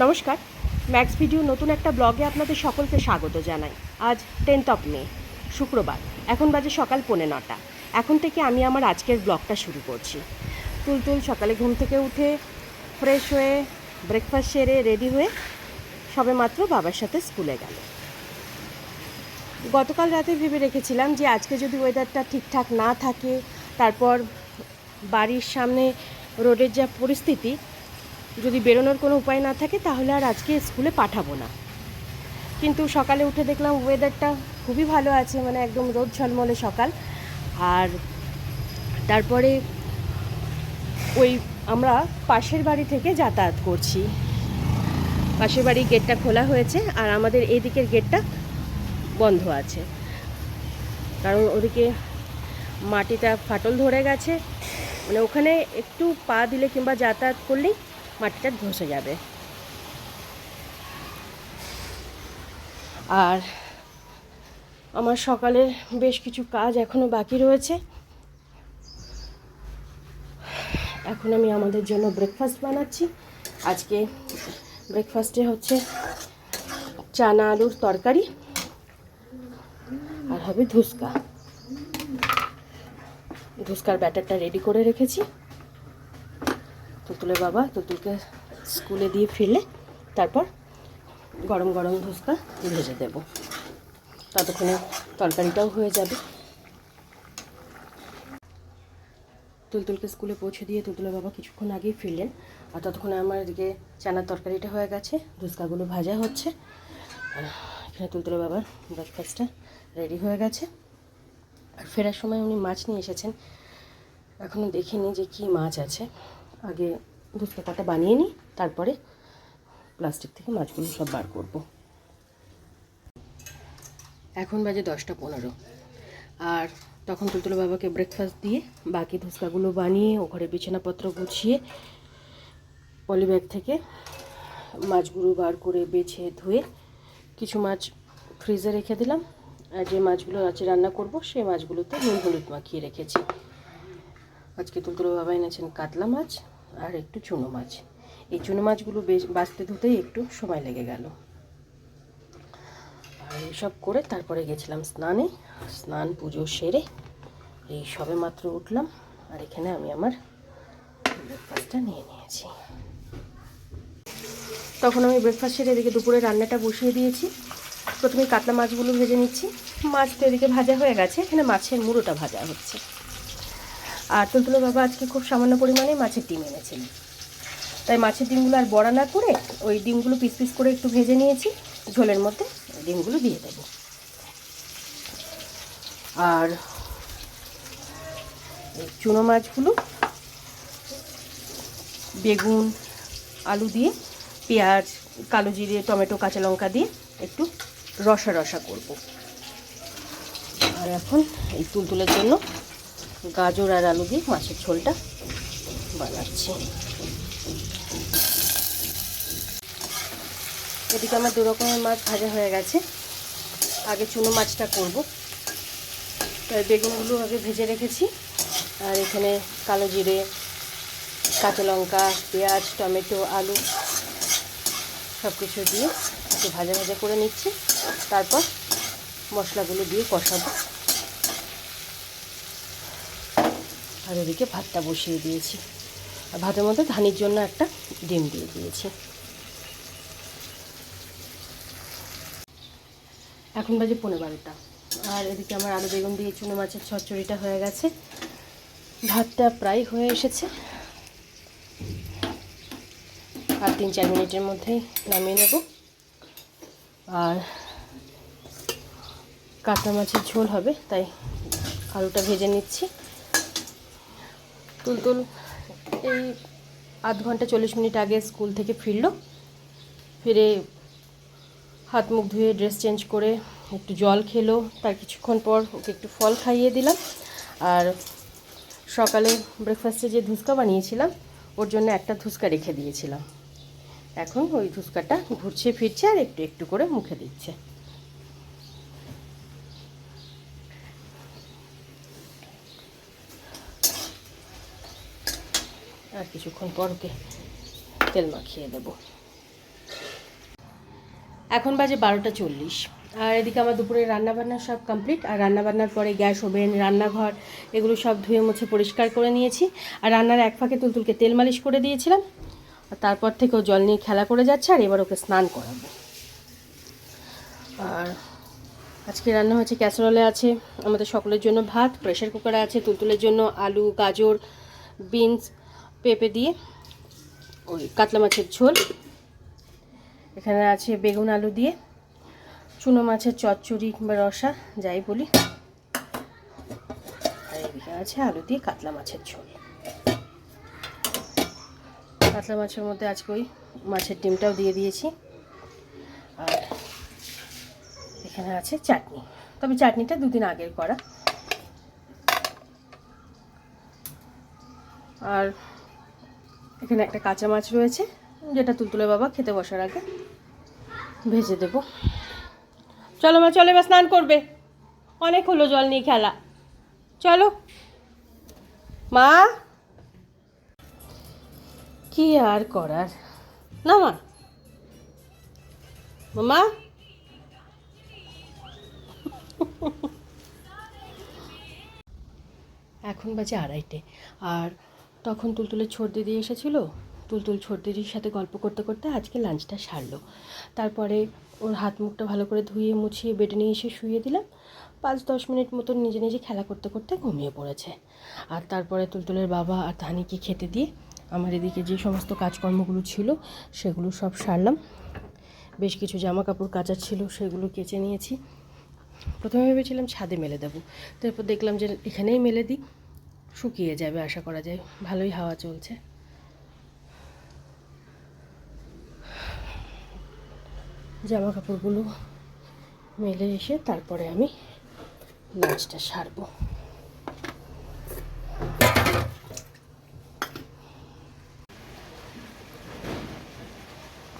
নমস্কার। Max video নতুন একটা ব্লগে আপনাদের সকলকে স্বাগত জানাই। আজ টেন্থ অফ মে শুক্রবার। এখন বাজে সকাল পৌনে নটা। এখন থেকে আমি আমার আজকের ব্লগটা শুরু করছি। তুলতুল সকালে ঘুম থেকে উঠে ফ্রেশ হয়ে ব্রেকফাস্ট সেরে রেডি হয়ে সবে মাত্র বাবার সাথে স্কুলে গেল। গতকাল রাতে ভেবে রেখেছিলাম যে আজকে যদি ওয়েদারটা ঠিকঠাক না থাকে, তারপর বাড়ির সামনে রোডের যা পরিস্থিতি যদি বেরোনোর কোনো উপায় না থাকে, তাহলে আর আজকে স্কুলে পাঠাবো না। কিন্তু সকালে উঠে দেখলাম ওয়েদারটা খুবই ভালো আছে মানে একদম রোদ ঝলমলে সকাল। আর তারপরে ওই আমরা পাশের বাড়ি থেকে যাতায়াত করছি। পাশের বাড়ির গেটটা খোলা হয়েছে, আর আমাদের এদিকের গেটটা বন্ধ আছে। কারণ ওদিকে মাটিটা ফাটল ধরে গেছে মানে ওখানে একটু পা দিলে কিংবা যাতায়াত করলেই মাটিটা ধসে যাবে। আর আমার সকালের বেশ কিছু কাজ এখনও বাকি রয়েছে। এখন আমি আমাদের জন্য ব্রেকফাস্ট বানাচ্ছি। আজকে ব্রেকফাস্টে হচ্ছে চানা আলুর তরকারি আর হবে ধুসকা। ধুসকার ব্যাটারটা রেডি করে রেখেছি। তুতুলের বাবা তুতুলকে স্কুলে দিয়ে ফিরলে তারপর গরম গরম ধুসকা ভেজে দেব। ততক্ষণে তরকারিটাও হয়ে যাবে। তুলতুলকে স্কুলে পৌঁছে দিয়ে তুলতুলের বাবা কিছুক্ষণ আগেই ফিরলেন আর ততক্ষণে আমার এদিকে চানার তরকারিটা হয়ে গেছে, ধুসকাগুলো ভাজা হচ্ছে। এখানে তুলতুলের বাবার ব্রেকফাস্টটা রেডি হয়ে গেছে। আর ফেরার সময় উনি মাছ নিয়ে এসেছেন। এখনও দেখিনি যে কী মাছ আছে। আগে ধুসকাটা বানিয়ে নিই, তারপরে প্লাস্টিক থেকে মাছগুলো সব বার করব। এখন বাজে দশটা পনেরো। আর তখন তুলতুলো বাবাকে ব্রেকফাস্ট দিয়ে বাকি ধুসকাগুলো বানিয়ে ও ঘরে বিছানাপত্র গুছিয়ে পলিব্যাগ থেকে মাছগুলো বার করে বেছে ধুয়ে কিছু মাছ ফ্রিজে রেখে দিলাম। আর যে মাছগুলো আছে রান্না করব সেই মাছগুলোতে নুন, হলুদ মাখিয়ে রেখেছি। আজকে তুলতুলো বাবা এনেছেন কাতলা মাছ। আর একটু চুনো মাছ। এই চুনো মাছগুলো বেশ বাঁচতে ধুতেই একটু সময় লেগে গেল। আর এইসব করে তারপরে গেছিলাম স্নানে। স্নান, পুজো সেরে এই সবে মাত্র উঠলাম। আর এখানে আমি আমার ব্রেকফাস্টটা নিয়ে নিয়েছি। তখন আমি ব্রেকফাস্ট সেরে এদিকে দুপুরে রান্নাটা বসিয়ে দিয়েছি। প্রথমে কাতলা মাছগুলো ভেজে নিচ্ছি। মাছ তো এদিকে ভাজা হয়ে গেছে। এখানে মাছের মুড়োটা ভাজা হচ্ছে। আর তুলতুলো বাবা আজকে খুব সামান্য পরিমাণে মাছের ডিম এনেছিলেন তাই মাছের ডিমগুলো আর বড়া না করে ওই ডিমগুলো পিস পিস করে একটু ভেজে নিয়েছি, ঝোলের মধ্যে ডিমগুলো দিয়ে দেব। আর চুনো মাছগুলো, বেগুন, আলু দিয়ে, পেঁয়াজ, কালো জিরে, টমেটো, কাঁচা লঙ্কা দিয়ে একটু রসা রসা করব। আর এখন এই তুলতুলের জন্য গাজর আর আলু দিয়ে মাছের ঝোলটা বানাচ্ছি। এদিকে আমার দু রকমের মাছ ভাজা হয়ে গেছে। আগে চুনো মাছটা করব। তাই বেগুনগুলো আগে ভেজে রেখেছি। আর এখানে কালো জিরে, কাঁচা লঙ্কা, পেঁয়াজ, টমেটো, আলু সব কিছু দিয়ে একটু ভাজা ভাজা করে নিচ্ছি। তারপর মশলাগুলো দিয়ে কষাবো। আর ওদিকে ভাতটা বসিয়ে দিয়েছি। আর ভাতের মধ্যে ধানির জন্য একটা ডিম দিয়ে দিয়েছি। এখন বাজে পনেরো বারোটা। আর এদিকে আমার আলু বেগুন দিয়ে চুনো মাছের চচ্চড়িটা হয়ে গেছে। ভাতটা প্রায় হয়ে এসেছে। আর তিন চার মিনিটের মধ্যেই নামিয়ে নেব। আর কাতলা মাছের ঝোল হবে, তাই আলুটা ভেজে নিচ্ছি। তুলতুল এই আধ ঘণ্টা চল্লিশ মিনিট আগে স্কুল থেকে ফিরলো। ফিরে হাত মুখ ধুয়ে ড্রেস চেঞ্জ করে একটু জল খেলো, তার কিছুক্ষণ পর ওকে একটু ফল খাইয়ে দিলাম। আর সকালে ব্রেকফাস্টে যে ধুসকা বানিয়েছিলাম, ওর জন্য একটা ধুসকা রেখে দিয়েছিলাম। এখন ওই ধুসকাটা ঘুরছে ফিরছে আর একটু একটু করে মুখে দিচ্ছে। আর কিছুক্ষণ পর ওকে তেল মাখিয়ে দেবো। এখন বাজে বারোটা চল্লিশ। আর এদিকে আমার দুপুরে রান্নাবান্না সব কমপ্লিট আর রান্নাবান্নার পরে গ্যাস, ওভেন, রান্নাঘর, এগুলো সব ধুয়ে মুছে পরিষ্কার করে নিয়েছি। আর রান্নার এক ফাঁকে তুলতুলকে তেল মালিশ করে দিয়েছিলাম। আর তারপর থেকে ও জল নিয়ে খেলা করে যাচ্ছে আর এবার ওকে স্নান করাবো। আর আজকে রান্না হচ্ছে ক্যাসারোলে আছে, আমাদের সকলের জন্য ভাত প্রেশার কুকারে আছে তুলতুলের জন্য আলু, গাজর, বিনস পেঁপে দিয়ে, ওই কাতলা মাছের ঝোল। এখানে আছে বেগুন আলু দিয়ে, চুনো মাছের চচ্চড়ি কিংবা রসা, যাই বলি। আর আছে আলু দিয়ে কাতলা মাছের ঝোল। কাতলা মাছের মধ্যে আজকে ওই মাছের ডিমটাও দিয়ে দিয়েছি। আর এখানে আছে চাটনি। তবে চাটনিটা দুদিন আগের করা। আর এখানে একটা কাঁচা মাছ রয়েছে, যেটা তুলতুলে বাবা খেতে বসার আগে ভেজে দেবো। চলো মা, চলো এবার স্নান করবে। অনেক হলো জল নিয়ে খেলা। চলো। মা? কি আর করার? না মা। মামা এখন বাজে আড়াইটে, আর তখন তুলতুলের ছোট দিদি এসেছিল। তুলতুল ছোট দিদির সাথে গল্প করতে করতে আজকে লাঞ্চটা সারলো। তারপরে ওর হাত মুখটা ভালো করে ধুয়ে, মুছিয়ে, বেডে নিয়ে এসে শুয়ে দিলাম। পাঁচ, দশ মিনিট মতন নিজে নিজে খেলা করতে করতে ঘুমিয়ে পড়েছে। আর তারপরে তুলতুলের বাবা আর ধানিকে খেতে দিয়ে আমার এদিকে যে সমস্ত কাজকর্মগুলো ছিল সেগুলো সব সারলাম। বেশ কিছু জামা কাপড় কাচার ছিল, সেগুলো কেচে নিয়েছি। প্রথমে ভেবেছিলাম ছাদে মেলে দেবো। তারপর দেখলাম যে এখানেই মেলে দিই। শুকিয়ে যাবে, আশা করা যায়। ভালোই হাওয়া চলছে। জামা কাপড়গুলো মেলে এসে তারপরে আমি লাঞ্চটা সারবো।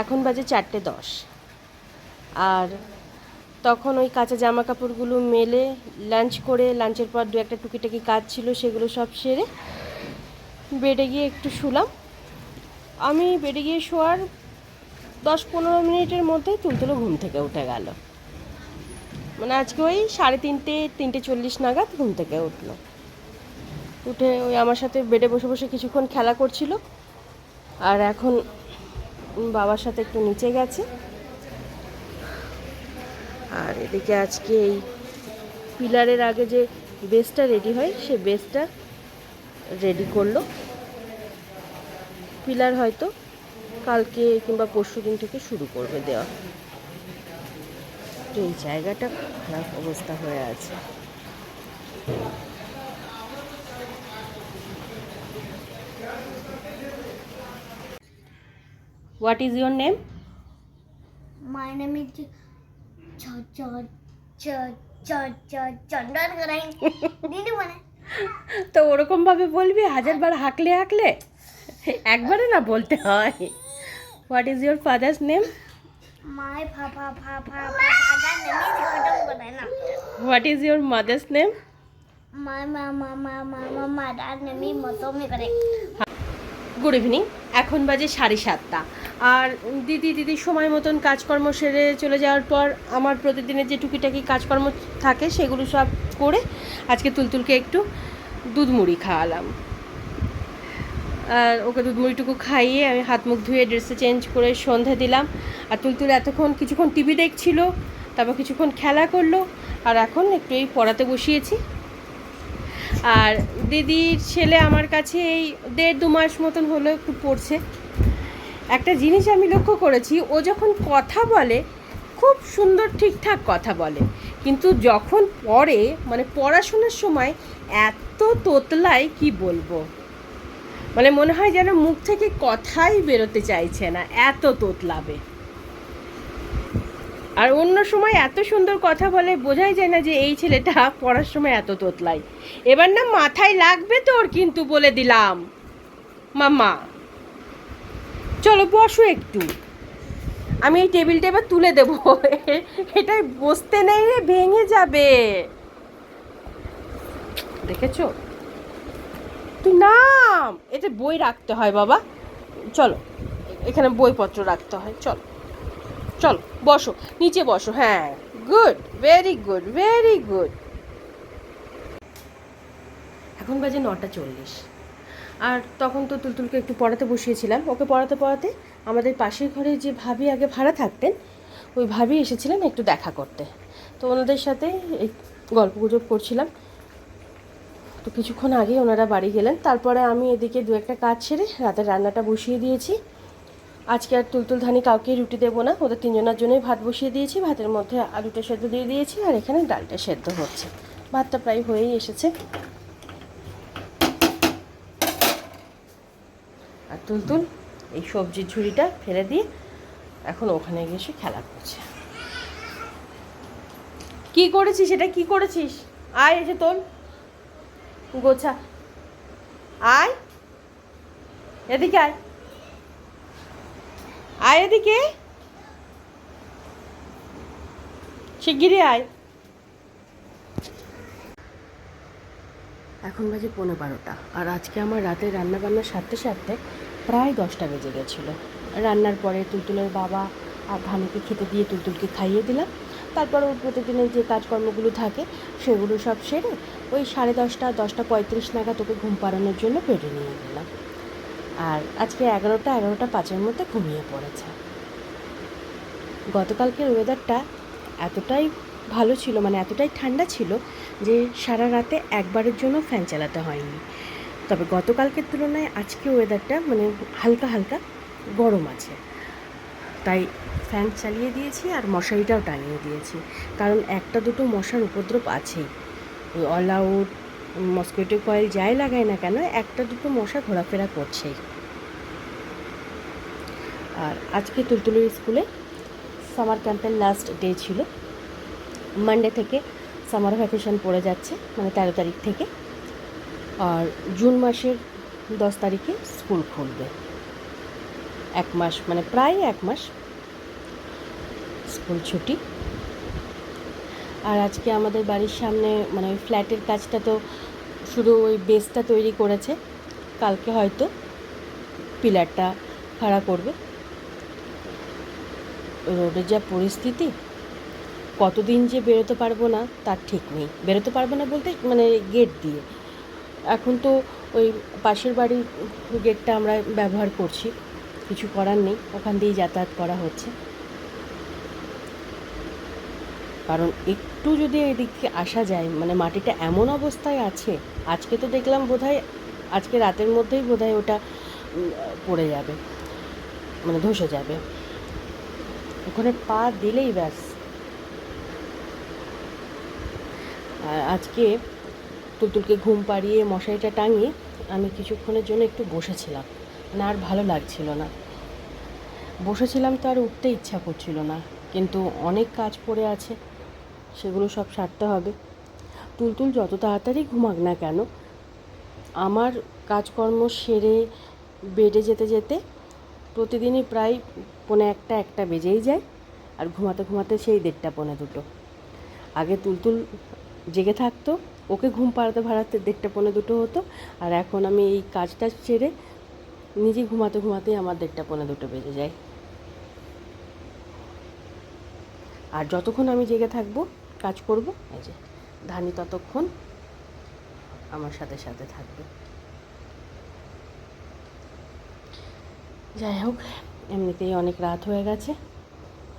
এখন বাজে চারটে দশ। আর তখন ওই কাঁচা জামা কাপড়গুলো মেলে লাঞ্চ করে লাঞ্চের পর দু একটা টুকিটাকি কাজ ছিল, সেগুলো সব সেরে বেডে গিয়ে একটু শুলাম। আমি বেডে গিয়ে শোয়ার দশ পনেরো মিনিটের মধ্যে তুলতুলো ঘুম থেকে উঠে গেল। মানে আজকে ওই সাড়ে তিনটে তিনটে চল্লিশ নাগাদ ঘুম থেকে উঠল। উঠে ওই আমার সাথে বেডে বসে বসে কিছুক্ষণ খেলা করছিল। আর এখন বাবার সাথে একটু নিচে গেছে। আর এদিকে আজকে এই পিলারের আগে যে বেসটা রেডি হয়, সে বেসটা রেডি করল। পিলার হয়তো কালকে কিংবা পরশু দিন থেকে শুরু করবে দেওয়া। এই জায়গাটা খারাপ অবস্থা হয়ে আছে। What is your name my name is তো ওরকম ভাবে বলবি হাজারবার হাঁকলে হাঁকলে একবারে না বলতে হয় what is your father's name papa papa papa name is Gautam Garai na. What is your mother's name mama mama mama mother name is Motomi Garai. Good evening. এখন বাজে সাড়ে সাতটা। আর দিদি দিদি সময় মতন কাজকর্ম সেরে চলে যাওয়ার পর আমার প্রতিদিনের যে টুকিটাকি কাজকর্ম থাকে সেগুলো সব করে আজকে তুলতুলকে একটু দুধ মুড়ি খাওয়ালাম। আর ওকে দুধ মুড়িটুকু খাইয়ে আমি হাত মুখ ধুয়ে ড্রেসে চেঞ্জ করে সন্ধে দিলাম। আর তুলতুল এতক্ষণ কিছুক্ষণ টিভি দেখছিল, তারপর কিছুক্ষণ খেলা করল, আর এখন একটু এই পড়াতে বসিয়েছি। আর দিদির ছেলে আমার কাছে এই দেড় দু মাস মতন হলো একটু পড়ছে। একটা জিনিস আমি লক্ষ্য করেছি, ও যখন কথা বলে, খুব সুন্দর ঠিকঠাক কথা বলে। কিন্তু যখন পড়ে মানে পড়াশোনার সময় এত তোতলায় কি বলব? মানে মনে হয় যেন মুখ থেকে কথাই বেরোতে চাইছে না, এত তোতলাবে। আর অন্য সময় এত সুন্দর কথা বলে বোঝাই যায় না যে এই ছেলেটা পড়ার সময় এত তোতলাই। এবার না মাথায় লাগবে তোর কিন্তু বলে দিলাম। মাম্মা, চলো বসো একটু। আমি এই টেবিলটা এবার তুলে দেবো। এটাই বসতে নেই রে, ভেঙে যাবে। দেখেছ? তুই নাম! এতে বই রাখতে হয় বাবা। চলো, এখানে বইপত্র রাখতে হয়, চলো। চলো, বসো, নিচে বসো হ্যাঁ। Good very good very good এখন বাজে নটা চল্লিশ। আর তখন তো তুলতুলকে একটু পড়াতে বসিয়েছিলাম। ওকে পড়াতে পড়াতে আমাদের পাশের ঘরে যে ভাবি আগে ভাড়া থাকতেন, ওই ভাবি এসেছিলেন একটু দেখা করতে। তো ওনাদের সাথে এই গল্প গুজব করছিলাম। তো কিছুক্ষণ আগেই ওনারা বাড়ি গেলেন। তারপরে আমি এদিকে দু একটা কাজ সেরে রাতের রান্নাটা বসিয়ে দিয়েছি। আজকে আর তুলতুল ধানি কাউকে রুটি দেবো না। ওদের তিনজনের জন্যই ভাত বসিয়ে দিয়েছি। ভাতের মধ্যে আলুটা সেদ্ধ দিয়ে দিয়েছি আর এখানে ডালটা সেদ্ধ হচ্ছে। ভাতটা প্রায় হয়েই এসেছে। আর তুলতুল, এই সবজির ঝুড়িটা ফেলে দিয়ে এখন ওখানে গিয়ে সে খেলা করছে। কি করেছিস? এটা কি করেছিস? আয় এসে তোল। গোছা। আয়। এদিকে আয়। আয় এদিকে। শিগগিরই আয়। এখন বাজে পনেরো বারোটা, আর আজকে আমার রাতে রান্না বান্না সারতে সারতে প্রায় দশটা বেজে গেছিল। রান্নার পরে তুলতুলের বাবা আর ধানুকে খেতে দিয়ে তুলতুলকে খাইয়ে দিলাম। তারপর ওর প্রতিদিনের যে কাজকর্মগুলো থাকে, সেগুলো সব সেরে ওই সাড়ে দশটা দশটা পঁয়ত্রিশ নাগাদ ওকে ঘুম পাড়ানোর জন্য পেটে নিয়ে গেলাম। আর আজকে এগারোটা এগারোটা পাঁচের মধ্যে ঘুমিয়ে পড়েছে। গতকালকের ওয়েদারটা এতটাই ভালো ছিল মানে এতটাই ঠান্ডা ছিল যে সারা রাতে একবারের জন্য ফ্যান চালাতে হয়নি। তবে গতকালকের তুলনায় আজকে ওয়েদারটা মানে হালকা হালকা গরম আছে। তাই ফ্যান চালিয়ে দিয়েছি আর মশারিটাও টানিয়ে দিয়েছি। কারণ একটা দুটো মশার উপদ্রব আছেই। ওই অল আউট মসকিটো কয়েল যাই লাগায় না কেন, একটা দুটো মশা ঘোরাফেরা করছেই। আর আজকে তুলতুলির স্কুলে সামার ক্যাম্পের লাস্ট ডে ছিল। মানডে থেকে সামার ভ্যাকেশন পড়ে যাচ্ছে মানে তেরো তারিখ থেকে। আর জুন মাসের দশ তারিখে স্কুল খুলবে। এক মাস মানে প্রায় এক মাস স্কুল ছুটি। আর আজকে আমাদের বাড়ির সামনে মানে ফ্ল্যাটের কাজটা তো শুধু ওই বেসটা তৈরি করেছে। কালকে হয়তো পিলারটা খাড়া করবে। রোডের যা পরিস্থিতি, কতদিন যে বেরোতে পারব না, তার ঠিক নেই। বেরোতে পারব না বলতে মানে গেট দিয়ে। এখন তো ওই পাশের বাড়ির গেটটা আমরা ব্যবহার করছি। কিছু করার নেই, ওখান দিয়েই যাতায়াত করা হচ্ছে। কারণ একটু যদি এদিকে আসা যায় মানে মাটিটা এমন অবস্থায় আছে, আজকে তো দেখলাম বোধহয়, আজকে রাতের মধ্যেই বোধহয় ওটা পড়ে যাবে মানে ধসে যাবে। ওখানে পা দিলেই ব্যাস। আর আজকে তুলতুলকে ঘুম পাড়িয়ে মশারিটা টাঙিয়ে আমি কিছুক্ষণের জন্য একটু বসেছিলাম না আর ভালো লাগছিল না। বসেছিলাম তো আর উঠতে ইচ্ছা করছিল না, কিন্তু অনেক কাজ পড়ে আছে। সেগুলো সব সারতে হবে। তুলতুল যত তাড়াতাড়ি ঘুমাক না কেন, আমার কাজকর্ম সেরে বেডে যেতে যেতে প্রতিদিনই প্রায় পৌনে একটা একটা বেজেই যায় আর ঘুমাতে ঘুমাতে সেই দেড়টা, পৌনে দুটো। আগে তুলতুল জেগে থাকতো, ওকে ঘুম পাড়াতে ভাড়াতে দেড়টা, পৌনে দুটো হতো আর এখন আমি এই কাজটা সেরে নিজে ঘুমাতে ঘুমাতেই আমার দেড়টা, পৌনে দুটো বেজে যায়। আর যতক্ষণ আমি জেগে থাকব কাজ করব। এই যে ধানি ততক্ষণ আমার সাথে সাথে থাকবে। যাই হোক, এমনিতেই অনেক রাত হয়ে গেছে।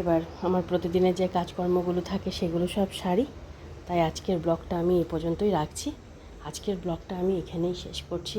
এবার আমার প্রতিদিনের যে কাজকর্মগুলো থাকে সেগুলো সব সারি। তাই আজকের ব্লগটা আমি এ পর্যন্তই রাখছি। আজকের ব্লগটা আমি এখানেই শেষ করছি।